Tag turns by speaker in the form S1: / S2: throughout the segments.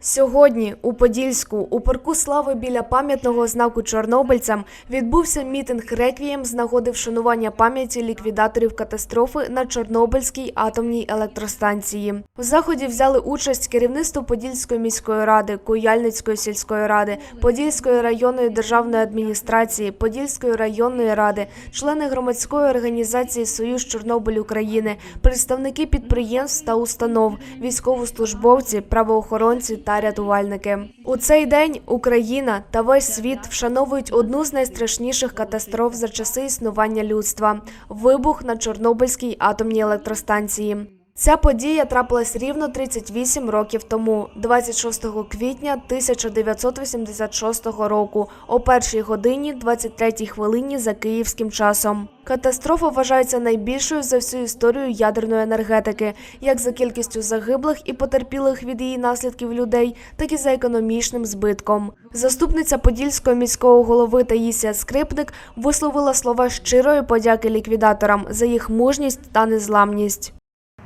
S1: Сьогодні у Подільську у парку слави біля пам'ятного знаку чорнобильцям відбувся мітинг реквієм з нагоди вшанування пам'яті ліквідаторів катастрофи на Чорнобильській атомній електростанції. В заході взяли участь керівництво Подільської міської ради, Куяльницької сільської ради, Подільської районної державної адміністрації, Подільської районної ради, члени громадської організації Союз Чорнобиль України, представники підприємств та установ, військовослужбовці, правоохоронці та рятувальники. У цей день Україна та весь світ вшановують одну з найстрашніших катастроф за часи існування людства вибух на Чорнобильській атомній електростанції. Ця подія трапилась рівно 38 років тому, 26 квітня 1986 року, о першій годині 23 хвилині за київським часом. Катастрофа вважається найбільшою за всю історію ядерної енергетики, як за кількістю загиблих і потерпілих від її наслідків людей, так і за економічним збитком. Заступниця подільського міського голови Таїсія Скрипник висловила слова щирої подяки ліквідаторам за їх мужність та незламність.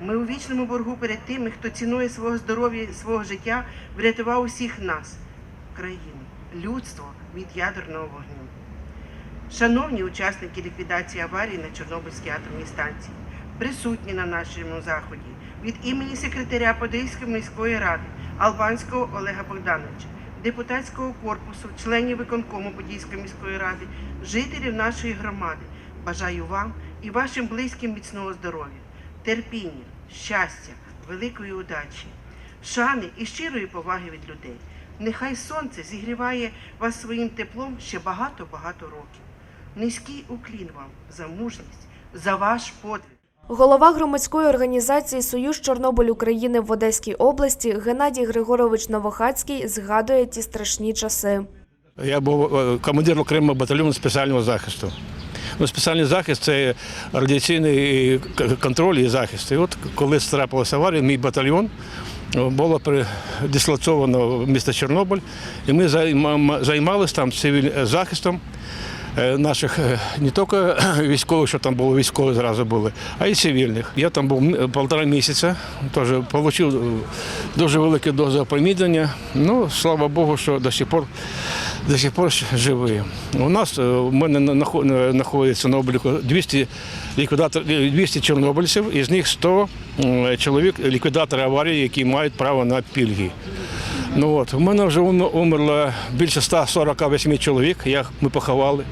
S2: Ми у вічному боргу перед тими, хто цінує свого здоров'я свого життя, врятував усіх нас, країну, людство від ядерного вогню. Шановні учасники ліквідації аварії на Чорнобильській атомній станції, присутні на нашому заході від імені секретаря Подільської міської ради Албанського Олега Богдановича, депутатського корпусу, членів виконкому Подільської міської ради, жителів нашої громади. Бажаю вам і вашим близьким міцного здоров'я, терпіння, щастя, великої удачі, шани і щирої поваги від людей. Нехай сонце зігріває вас своїм теплом ще багато-багато років. Низький уклін вам за мужність, за ваш подвиг.
S1: Голова громадської організації Союз Чорнобиль України в Одеській області Геннадій Григорович Новохацький згадує ті страшні часи.
S3: Я був е, командиром окремого батальйону спеціального захисту. Ну, спеціальний захист це радіаційний контроль і захист. І от коли трапилася аварія, мій батальйон е, було дислоцовано в місто Чорнобиль, і ми займалися там цивільним захистом е, наших е, не тільки військових, що там було, військові зразу були, а й цивільних. Я там був полтора місяця, теж отримав дуже велику дозу опромідлення. Ну, слава Богу, що до сих пор до сих пор живий. У нас е, у мене е, знаходиться на обліку 200 ліквідатор, е, 200 чорнобильців, із них 100 чоловік ліквідатори аварії, які мають право на пільги. Ну от, у мене вже умерло більше 148 чоловік, як ми поховали.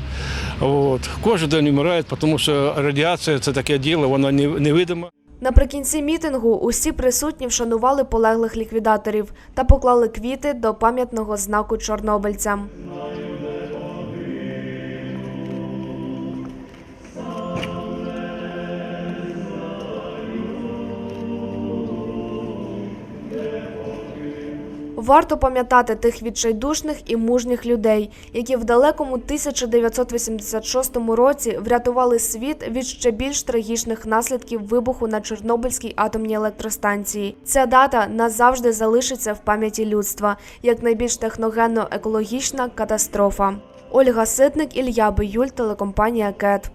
S3: От. Кожен день вмирають, тому що радіація це таке діло, вона не- невидима.
S1: Наприкінці мітингу усі присутні вшанували полеглих ліквідаторів та поклали квіти до пам'ятного знаку чорнобильцям. Варто пам'ятати тих відчайдушних і мужніх людей, які в далекому 1986 році врятували світ від ще більш трагічних наслідків вибуху на Чорнобильській атомній електростанції. Ця дата назавжди залишиться в пам'яті людства як найбільш техногенно-екологічна катастрофа. Ольга Ситник, Ілья Биюль, телекомпанія КЕТ.